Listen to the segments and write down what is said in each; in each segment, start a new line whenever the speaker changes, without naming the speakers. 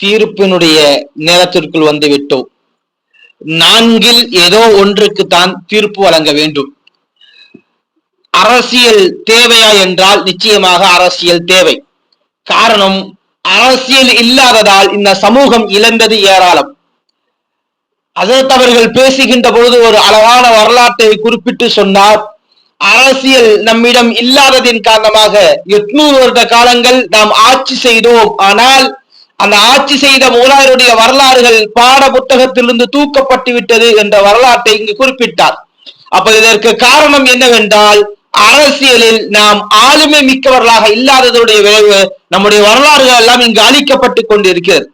தீர்ப்பினுடைய நேரத்திற்குள் வந்து விட்டோம் நான்கில் ஏதோ ஒன்றுக்கு தான் தீர்ப்பு வழங்க வேண்டும். அரசியல் தேவையா என்றால் நிச்சயமாக அரசியல் தேவை. காரணம் அரசியல் இல்லாததால் இந்த சமூகம் இழந்தது ஏராளம். அதற்கு அவர்கள் பேசுகின்ற பொழுது ஒரு அழகான வரலாற்றை குறிப்பிட்டு சொன்னார் அரசியல் நம்மிடம் இல்லாததின் காரணமாக எட்நூறு வருட காலங்கள் நாம் ஆட்சி செய்தோம். ஆனால் அந்த ஆட்சி செய்த முகலாயருடைய வரலாறுகள் பாட புத்தகத்திலிருந்து தூக்கப்பட்டு விட்டது என்ற வரலாற்றை இங்கு குறிப்பிட்டார். அப்ப இதற்கு காரணம் என்னவென்றால் அரசியலில் நாம் ஆளுமை மிக்கவர்களாக இல்லாததுடைய விளைவு நம்முடைய வரலாறுகள் எல்லாம் இங்கு அழிக்கப்பட்டு கொண்டிருக்கிறது.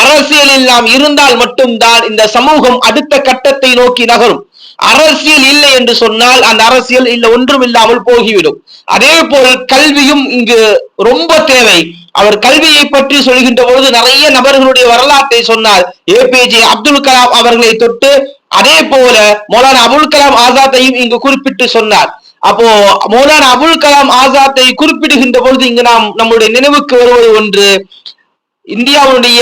அரசியலில் நாம் இருந்தால் மட்டும்தான் இந்த சமூகம் அடுத்த கட்டத்தை நோக்கி நகரும். அரசியல் இல்லை என்று சொன்னால் அந்த அரசியல் இல்ல ஒன்றும் இல்லாமல் போகிவிடும். அதே போல் கல்வியும் இங்கு ரொம்ப தேவை. அவர் கல்வியை பற்றி சொல்கின்ற பொழுது நிறைய நபர்களுடைய வரலாற்றை சொன்னார். ஏபிஜே அப்துல் கலாம் அவர்களை தொட்டு அதே போல மௌலானா அபுல் கலாம் ஆசாத்தையும் இங்கு குறிப்பிட்டு சொன்னார். அப்போ மௌலானா அபுல் கலாம் ஆசாத்தை குறிப்பிடுகின்ற பொழுது இங்கு நாம் நம்முடைய நினைவுக்கு வருவது ஒன்று. இந்தியாவுடைய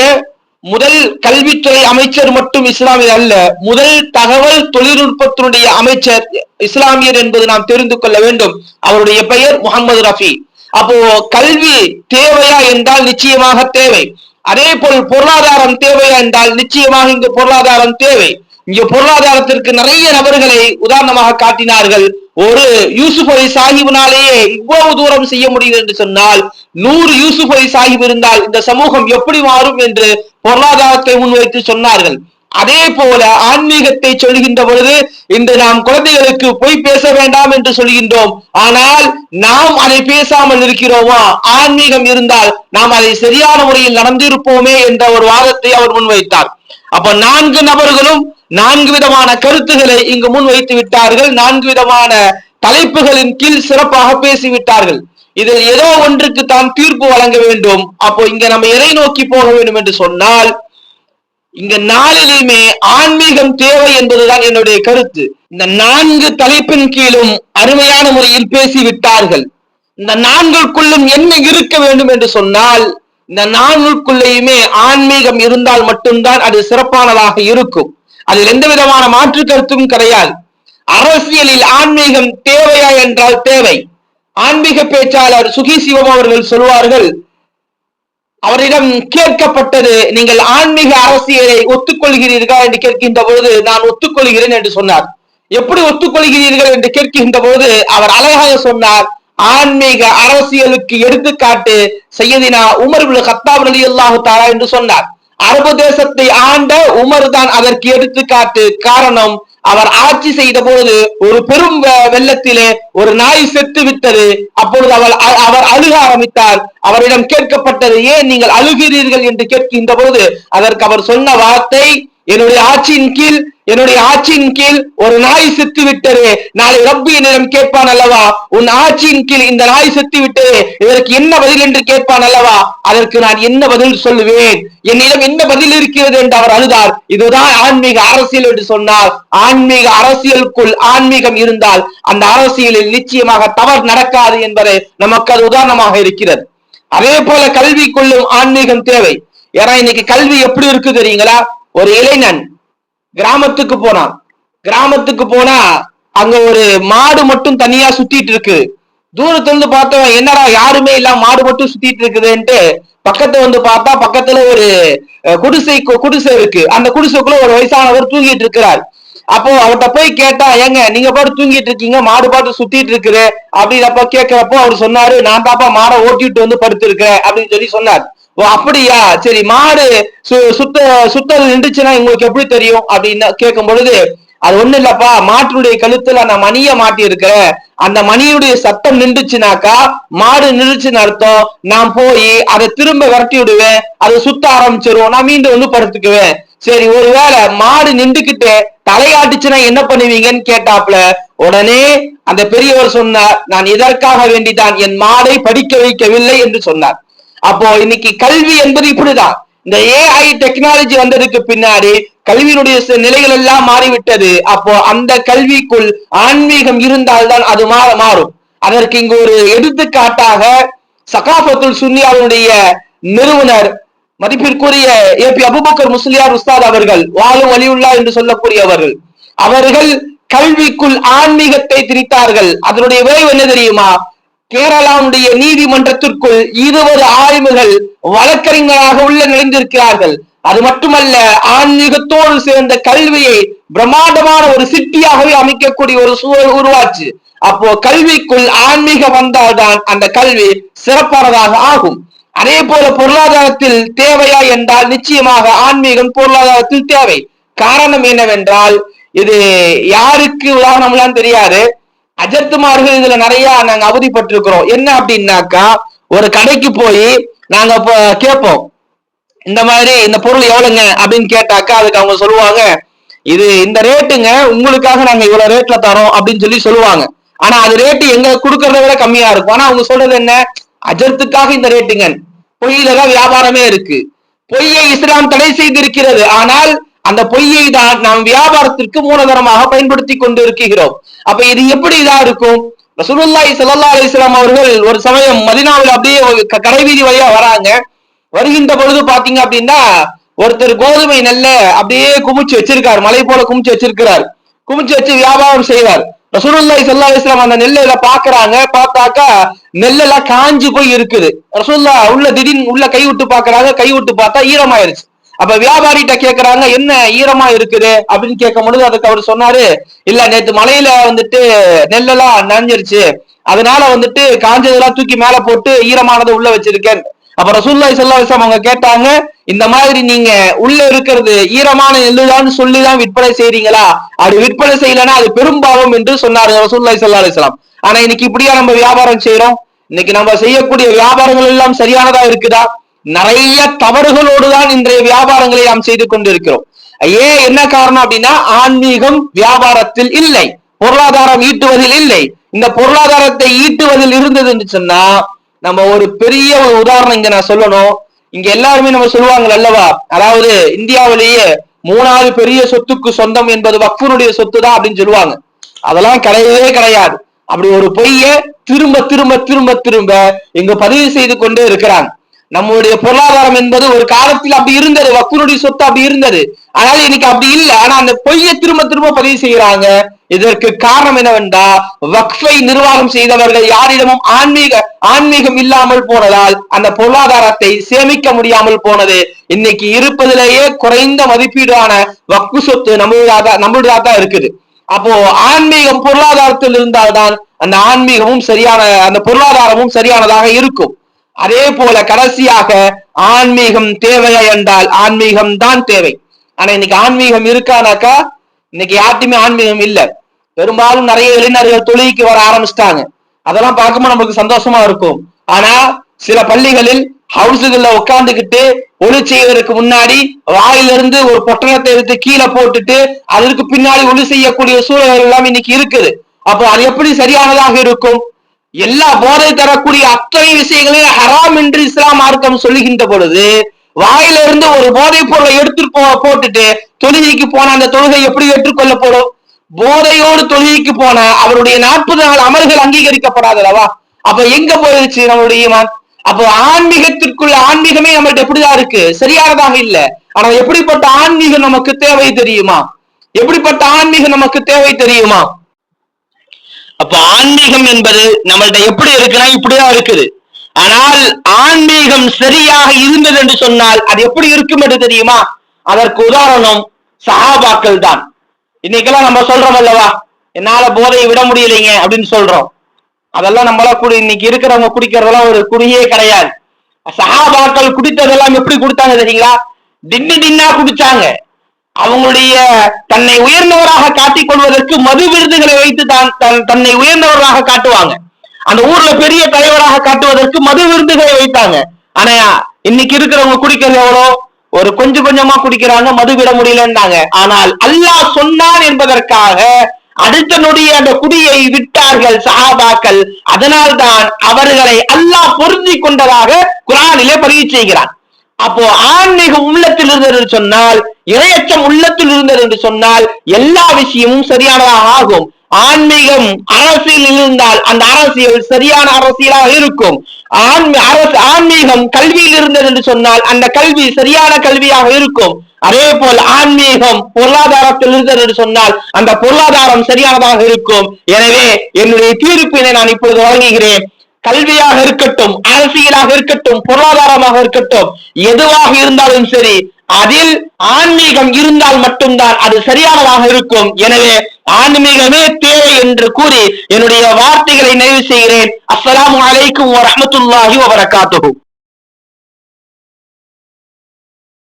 முதல் கல்வித்துறை அமைச்சர் மட்டும் இஸ்லாமியர் அல்ல முதல் தகவல் தொழில்நுட்பத்தினுடைய அமைச்சர் இஸ்லாமியர் என்பது நாம் தெரிந்து கொள்ள வேண்டும். அவருடைய பெயர் முகமது ரஃபி. அப்போ கல்வி தேவையா என்றால் நிச்சயமாக தேவை. அதே போல் பொருளாதாரம் தேவையா என்றால் நிச்சயமாக இங்கு பொருளாதாரம் தேவை. இங்க பொருளாதாரத்திற்கு நிறைய நபர்களை உதாரணமாக காட்டினார்கள். ஒரு யூசுப் அலி சாஹிபினாலேயே இவ்வளவு தூரம் செய்ய முடியுது என்று சொன்னால் நூறு யூசுப் அலி சாஹிப் இருந்தால் இந்த சமூகம் எப்படி மாறும் என்று பொருளாதாரத்தை முன்வைத்து சொன்னார்கள். அதே போல ஆன்மீகத்தை சொல்கின்ற பொழுது இன்று நாம் குழந்தைகளுக்கு போய் பேச வேண்டாம் என்று சொல்கின்றோம். ஆனால் நாம் அதை பேசாமல் இருக்கிறோமா? ஆன்மீகம் இருந்தால் நாம் அதை சரியான முறையில் நடந்திருப்போமே என்ற ஒரு வாதத்தை அவர் முன்வைத்தார். அப்ப நான்கு நபர்களும் நான்கு விதமான கருத்துக்களை இங்கு முன்வைத்து விட்டார்கள். நான்கு விதமான தலைப்புகளின் கீழ் சிறப்பாக பேசிவிட்டார்கள். இதில் ஏதோ ஒன்றுக்கு தான் தீர்ப்பு வழங்க வேண்டும். அப்போ இங்க நம்ம எதை நோக்கி போக வேண்டும் என்று சொன்னால் இங்க நாளிலுமே ஆன்மீகம் தேவை என்பதுதான் என்னுடைய கருத்து. இந்த நான்கு தலைப்பின் கீழும் அருமையான முறையில் பேசிவிட்டார்கள். இந்த நான்குக்குள்ளும் என்ன இருக்க வேண்டும் என்று சொன்னால் இந்த நான்குக்குள்ளேயுமே ஆன்மீகம் இருந்தால் மட்டும்தான் அது சிறப்பானதாக இருக்கும். அதில் எந்த விதமான மாற்று கருத்தும் கிடையாது. அரசியலில் ஆன்மீகம் தேவையா என்றால் தேவை. ஆன்மீக பேச்சாளர் சுகி சிவம் அவர்கள் சொல்வார்கள் அவரிடம் கேட்கப்பட்டது நீங்கள் ஆன்மீக அரசியலை ஒத்துக்கொள்கிறீர்களா என்று கேட்கின்ற பொழுது நான் ஒத்துக்கொள்கிறேன் என்று சொன்னார். எப்படி ஒத்துக்கொள்கிறீர்கள் என்று கேட்கின்ற போது அவர் அழகாக சொன்னார் ஆன்மீக அரசியலுக்கு எடுத்துக்காட்டு செய்யதினா உமர் கத்தாப் அலி அல்லாஹு தாரா என்று சொன்னார். அரபு தேசத்தை ஆண்ட உமர் தான் அதற்கு எடுத்துக்காட்டு காரணம் அவர் ஆட்சி செய்த போது ஒரு பெரும் வெள்ளத்திலே ஒரு நாய் செத்து விட்டது. அப்பொழுது அவர் அ- அவர் அழுக ஆரம்பித்தார். அவரிடம் கேட்கப்பட்டது ஏன் நீங்கள் அழுகிறீர்கள்? என்று கேட்கின்ற போது அதற்கு அவர் சொன்ன வார்த்தை என்னுடைய ஆட்சியின் கீழ் என்னுடைய ஆட்சியின் கீழ் ஒரு நாய் செத்து விட்டது. நாளை ரப்பி என்னிடம் கேட்பான் அல்லவா? உன் ஆட்சியின் கீழ் இந்த நாய் செத்து விட்டது. இதற்கு என்ன பதில் என்று கேட்பான் அல்லவா? அதற்கு நான் என்ன பதில் சொல்லுவேன்? என்னிடம் என்ன பதில் இருக்கிறது என்று அவர் அழுதார். இதுதான் ஆன்மீக அரசியல் என்று சொன்னார். ஆன்மீக அரசியலுக்குள் ஆன்மீகம் இருந்தால் அந்த அரசியலில் நிச்சயமாக தவறு நடக்காது என்பதை நமக்கு அது உதாரணமாக இருக்கிறது. அதே போல கல்வி கொள்ளும் ஆன்மீகம் தேவை. ஏன்னா இன்னைக்கு கல்வி எப்படி இருக்கு தெரியுங்களா? ஒரு இளைஞன் கிராமத்துக்கு போனான். கிராமத்துக்கு போனா அங்க ஒரு மாடு மட்டும் தனியா சுத்திட்டு இருக்கு. தூரத்துல இருந்து பார்த்தவன் என்னடா யாருமே இல்ல மாடு மட்டும் சுத்திட்டு இருக்குதுன்ட்டு பக்கத்துல வந்து பார்த்தா பக்கத்துல ஒரு குடிசை குடிசை இருக்கு. அந்த குடிசைக்குள்ள ஒரு வயசானவர் தூங்கிட்டு இருக்கிறார். அப்போ அவர்கிட்ட போய் கேட்டா ஏங்க நீங்க பாட்டு தூங்கிட்டு இருக்கீங்க மாடு பாட்டு சுத்திட்டு இருக்குது. அப்படின்னப்ப கேட்கிறப்போ அவர் சொன்னாரு நான் தாப்பா மாடை ஓட்டிட்டு வந்து படுத்திருக்கேன் அப்படின்னு சொல்லி சொன்னார். ஓ அப்படியா? சரி மாடு சு- சுத்த சுத்தல் நின்றுச்சுன்னா உங்களுக்கு எப்படி தெரியும்? அப்படின்னு கேட்கும் பொழுது அது ஒண்ணு இல்லப்பா மாட்டுடைய கழுத்துல நான் மணிய மாட்டி இருக்கிறேன் அந்த மணியுடைய சத்தம் நின்றுச்சுனாக்கா மாடு நின்றுச்சுன்னு அர்த்தம் நான் போய் அதை திரும்ப விரட்டி விடுவேன் அதை சுத்த ஆரம்பிச்சிருவோம் நான் மீண்டும் வந்து படுத்துக்குவேன். சரி ஒருவேளை மாடு நின்றுக்கிட்டு தலையாட்டுச்சுன்னா என்ன பண்ணுவீங்கன்னு கேட்டாப்ல உடனே அந்த பெரியவர் சொன்னார் நான் இதற்காக வேண்டிதான் என் மாடை படிக்க வைக்கவில்லை என்று சொன்னார். அப்போ இன்னைக்கு கல்வி என்பது இப்படிதான். இந்த ஏஐ டெக்னாலஜி வந்ததுக்கு பின்னாடி கல்வியினுடைய நிலைகள் எல்லாம் மாறிவிட்டது. அப்போ அந்த கல்விக்குள் ஆன்மீகம் இருந்தால்தான் அது மாற மாறும். அதற்கு இங்கு ஒரு எடுத்துக்காட்டாக சகாபத்துல் சுன்னியாவுடைய நிறுவனர் மதிப்பிற்குரிய ஏ பி அபுபக்கர் முஸ்லியார் உஸ்தாத் அவர்கள் வாழும் வலியுள்ளா என்று சொல்லக்கூடியவர்கள். அவர்கள் கல்விக்குள் ஆன்மீகத்தை திரித்தார்கள் அதனுடைய விளைவு என்ன தெரியுமா? கேரளாவுடைய நீதிமன்றத்திற்குள் இருபது ஆய்வுகள் வழக்கறிஞராக உள்ள நுழைந்திருக்கிறார்கள் அது மட்டுமல்ல ஆன்மீகத்தோடு சேர்ந்த கல்வியை பிரம்மாண்டமான ஒரு சிட்டியாகவே அமைக்கக்கூடிய ஒரு சூழல் உருவாச்சு. அப்போ கல்விக்குள் ஆன்மீகம் வந்தால்தான் அந்த கல்வி சிறப்பானதாக ஆகும். அதே போல பொருளாதாரத்தில் தேவையா என்றால் நிச்சயமாக ஆன்மீகம் பொருளாதாரத்தில் தேவை. காரணம் என்னவென்றால் இது யாருக்கு உதாரணம்லாம் தெரியாது. அஜர்த்துமார்கள் இதுல நிறைய நாங்க அவதிப்பட்டிருக்கிறோம். என்ன அப்படின்னாக்கா ஒரு கடைக்கு போய் நாங்க இப்போ கேட்போம். இந்த மாதிரி இந்த பொருள் எவ்வளவுங்க? அப்படின்னு கேட்டாக்கா அதுக்கு அவங்க சொல்லுவாங்க இது இந்த ரேட்டுங்க உங்களுக்காக நாங்க இவ்வளவு ரேட்ல தரோம் அப்படின்னு சொல்லி சொல்லுவாங்க. ஆனா அது ரேட்டு எங்க கொடுக்கறத விட கம்மியா இருக்கும். ஆனா அவங்க சொல்றது என்ன? அஜர்த்துக்காக இந்த ரேட்டுங்க. பொய்யில தான் வியாபாரமே இருக்கு. பொய்யை இஸ்லாம் தடை செய்திருக்கிறது. ஆனால் அந்த பொய்யை தான் நாம் வியாபாரத்திற்கு மூலதனமாக பயன்படுத்தி கொண்டு இருக்கிறோம். அப்ப இது எப்படி இதா இருக்கும்? ரசூலுல்லாய் சல்லா அலிஸ்லாம் அவர்கள் ஒரு சமயம் மதினாவில் அப்படியே ஒரு க- கடைவீதி வழியா வராங்க. வருகின்ற பொழுது பாத்தீங்க அப்படின்னா ஒருத்தர் கோதுமை நெல்ல அப்படியே குமிச்சு வச்சிருக்காரு. மலை போல குமிச்சு வச்சிருக்கிறார். குமிச்சு வச்சு வியாபாரம் செய்வார். ரசூலுல்லாய் சல்லா அலிஸ்லாம் அந்த நெல்லை பாக்குறாங்க. பார்த்தாக்கா நெல்லெல்லாம் காஞ்சு போய் இருக்குது. ரசூல்லா உள்ள திடீர்னு உள்ள கை விட்டு பாக்குறாங்க. கை விட்டு பார்த்தா ஈரமாயிருச்சு. அப்ப வியாபாரிட்ட கேக்குறாங்க என்ன ஈரமா இருக்குது? அப்படின்னு கேட்கும் பொழுது அதுக்கு அவர் சொன்னாரு இல்ல நேத்து மலையில வந்துட்டு நெல்லெல்லாம் நனைஞ்சிருச்சு. அதனால வந்துட்டு காஞ்சதெல்லாம் தூக்கி மேல போட்டு ஈரமானதை உள்ள வச்சிருக்கேன். அப்ப ரசூல்லாய் சல்லாஹம் அவங்க கேட்டாங்க இந்த மாதிரி நீங்க உள்ள இருக்கிறது ஈரமான நெல்லுதான் சொல்லிதான் விற்பனை செய்றீங்களா? அப்படி விற்பனை செய்யலன்னா அது பெரும்பாவம் என்று சொன்னாரு ரசூல்லாய் சல்லா அலிஸ்லாம் ஆனா இன்னைக்கு இப்படியா நம்ம வியாபாரம் செய்யறோம் இன்னைக்கு நம்ம செய்யக்கூடிய வியாபாரங்கள் எல்லாம் சரியானதா இருக்குதா? நிறைய தவறுகளோடு தான் இன்றைய வியாபாரங்களை நாம் செய்து கொண்டிருக்கிறோம். ஏன் என்ன காரணம் அப்படின்னா ஆன்மீகம் வியாபாரத்தில் இல்லை. பொருளாதாரம் ஈட்டுவதில் இல்லை. இந்த பொருளாதாரத்தை ஈட்டுவதில் இருந்ததுன்னு சொன்னா நம்ம ஒரு பெரிய ஒரு உதாரணம் இங்க நான் சொல்லணும். இங்க எல்லாருமே நம்ம சொல்லுவாங்க அல்லவா? அதாவது இந்தியாவிலேயே மூணாவது பெரிய சொத்துக்கு சொந்தம் என்பது வக்ஃபுனுடைய சொத்து தான் அப்படின்னு சொல்லுவாங்க. அதெல்லாம் கிடையவே கிடையாது. அப்படி ஒரு பொய்ய திரும்ப திரும்ப திரும்ப திரும்ப இங்க பதிவு செய்து கொண்டே இருக்கிறாங்க. நம்மளுடைய பொருளாதாரம் என்பது ஒரு காலத்தில் அப்படி இருந்தது. வக்குனுடைய சொத்து அப்படி இருந்தது. ஆனால் இன்னைக்கு அப்படி இல்லை. ஆனா அந்த பொய்யை திரும்ப திரும்ப பதிவு செய்யறாங்க இதற்கு காரணம் என்னவென்றா வக்ஃபை நிர்வாகம் செய்தவர்கள் யாரிடமும் ஆன்மீக ஆன்மீகம் இல்லாமல் போனதால் அந்த பொருளாதாரத்தை சேமிக்க முடியாமல் போனது. இன்னைக்கு இருப்பதிலேயே குறைந்த மதிப்பீடான வக்கு சொத்து நம்மளுடைய நம்மளுடைய தான் இருக்குது. அப்போ ஆன்மீகம் பொருளாதாரத்தில் இருந்தால்தான் அந்த ஆன்மீகமும் சரியான அந்த பொருளாதாரமும் சரியானதாக இருக்கும். அதே போல கடைசியாக ஆன்மீகம் தேவையா என்றால் ஆன்மீகம் தான் தேவை. ஆனா இன்னைக்கு ஆன்மீகம் இருக்கானாக்கா இன்னைக்கு யார்ட்டுமே ஆன்மீகம் இல்ல. பெரும்பாலும் நிறைய இளைஞர்கள் தொழிலுக்கு வர ஆரம்பிச்சிட்டாங்க. அதெல்லாம் பார்க்கும்போது நமக்கு சந்தோஷமா இருக்கும். ஆனா சில பள்ளிகளில் ஹவுஸுகள்ல உட்காந்துக்கிட்டு ஒளி செய்வதற்கு முன்னாடி வாயிலிருந்து ஒரு பொட்டணத்தை எடுத்து கீழே போட்டுட்டு அதற்கு பின்னாடி ஒளி செய்யக்கூடிய சூழல்கள் எல்லாம் இன்னைக்கு இருக்குது. அப்போ அது எப்படி சரியானதாக இருக்கும்? எல்லா போதை தரக்கூடிய அத்தனை விஷயங்களையும் ஹராம் என்று இஸ்லாம் மார்க்கம் சொல்லுகின்ற பொழுது வாயில இருந்து ஒரு போதைப் பொருளை எடுத்துட்டு போ போட்டுட்டு தொழுகைக்கு போன அந்த தொழுகை எப்படி ஏற்றுக்கொள்ளப்படும்? போதையோடு தொழுகைக்கு போன அவருடைய நாற்பது நாள் அமல்கள் அங்கீகரிக்கப்படாதல்லவா அப்ப எங்க போயிருச்சு நம்மளுடைய ஈமான்? அப்போ ஆன்மீகத்திற்குள்ள ஆன்மீகமே நம்மள்ட்ட எப்படிதான் இருக்கு. சரியானதாக இல்ல. ஆனா எப்படிப்பட்ட ஆன்மீகம் நமக்கு தேவை தெரியுமா? எப்படிப்பட்ட ஆன்மீகம் நமக்கு தேவை தெரியுமா? அப்ப ஆன்மீகம் என்பது நம்மள்ட்ட எப்படி இருக்குன்னா இப்படிதான் இருக்குது. ஆனால் ஆன்மீகம் சரியாக இருந்தது என்று சொன்னால் அது எப்படி இருக்கும் என்று தெரியுமா? அதற்கு உதாரணம் சஹாபாக்கள் தான். இன்னைக்கெல்லாம் நம்ம சொல்றோம் அல்லவா? என்னால போதையை விட முடியலைங்க அப்படின்னு சொல்றோம். அதெல்லாம் நம்மளா குடி இன்னைக்கு இருக்கிறவங்க குடிக்கிறதெல்லாம் ஒரு குடியே கிடையாது. சஹாபாக்கள் குடித்ததெல்லாம் எப்படி குடித்தாங்க தெரியுங்களா? தின்னு தின்னா குடிச்சாங்க. அவங்களுடைய தன்னை உயர்ந்தவராக காட்டிக் கொள்வதற்கு மது விருதுகளை வைத்து தான் தன்- தன்னை உயர்ந்தவராக காட்டுவாங்க. அந்த ஊர்ல பெரிய தலைவராக காட்டுவதற்கு மது விருதுகளை வைத்தாங்க. ஆனா இன்னைக்கு இருக்கிறவங்க குடிக்கிறது எவ்வளோ? ஒரு கொஞ்சம் கொஞ்சமா குடிக்கிறாங்க மது விட முடியலன்றாங்க. ஆனால் அல்லாஹ் சொன்னான் என்பதற்காக அடுத்த அந்த குடியை விட்டார்கள் சஹாபாக்கள். அதனால்தான் அவர்களை அல்லாஹ் பொருந்தி கொண்டதாக குரானிலே பதிவு செய்கிறான். அப்போ ஆன்மீக உள்ளத்தில் இருந்து சொன்னால் இரையச்சம் உள்ளத்தில் இருந்தது என்று சொன்னால் எல்லா விஷயமும் சரியானதாக ஆகும். ஆன்மீகம் அரசியல் இருந்தால் அந்த அரசியல் சரியான அரசியலாக இருக்கும். ஆன்மீகம் கல்வியில் இருந்தது என்று சொன்னால் அந்த கல்வி சரியான கல்வியாக இருக்கும். அதே போல் ஆன்மீகம் பொருளாதாரத்தில் இருந்தது என்று சொன்னால் அந்த பொருளாதாரம் சரியானதாக இருக்கும். எனவே என்னுடைய தீர்ப்பினை நான் இப்பொழுது வழங்குகிறேன். கல்வியாக இருக்கட்டும் அரசியலாக இருக்கட்டும் பொருளாதாரமாக இருக்கட்டும் எதுவாக இருந்தாலும் சரி அதில் ஆன்மீகம் இருந்தால் மட்டும்தான் அது சரியானதாக இருக்கும். எனவே ஆன்மீகமே தேவை என்று கூறி என்னுடைய வார்த்தைகளை நிறைவு செய்கிறேன். அஸ்லாம் வலைக்கும் வரமத்துல்லாஹி வபரகாத்துகும்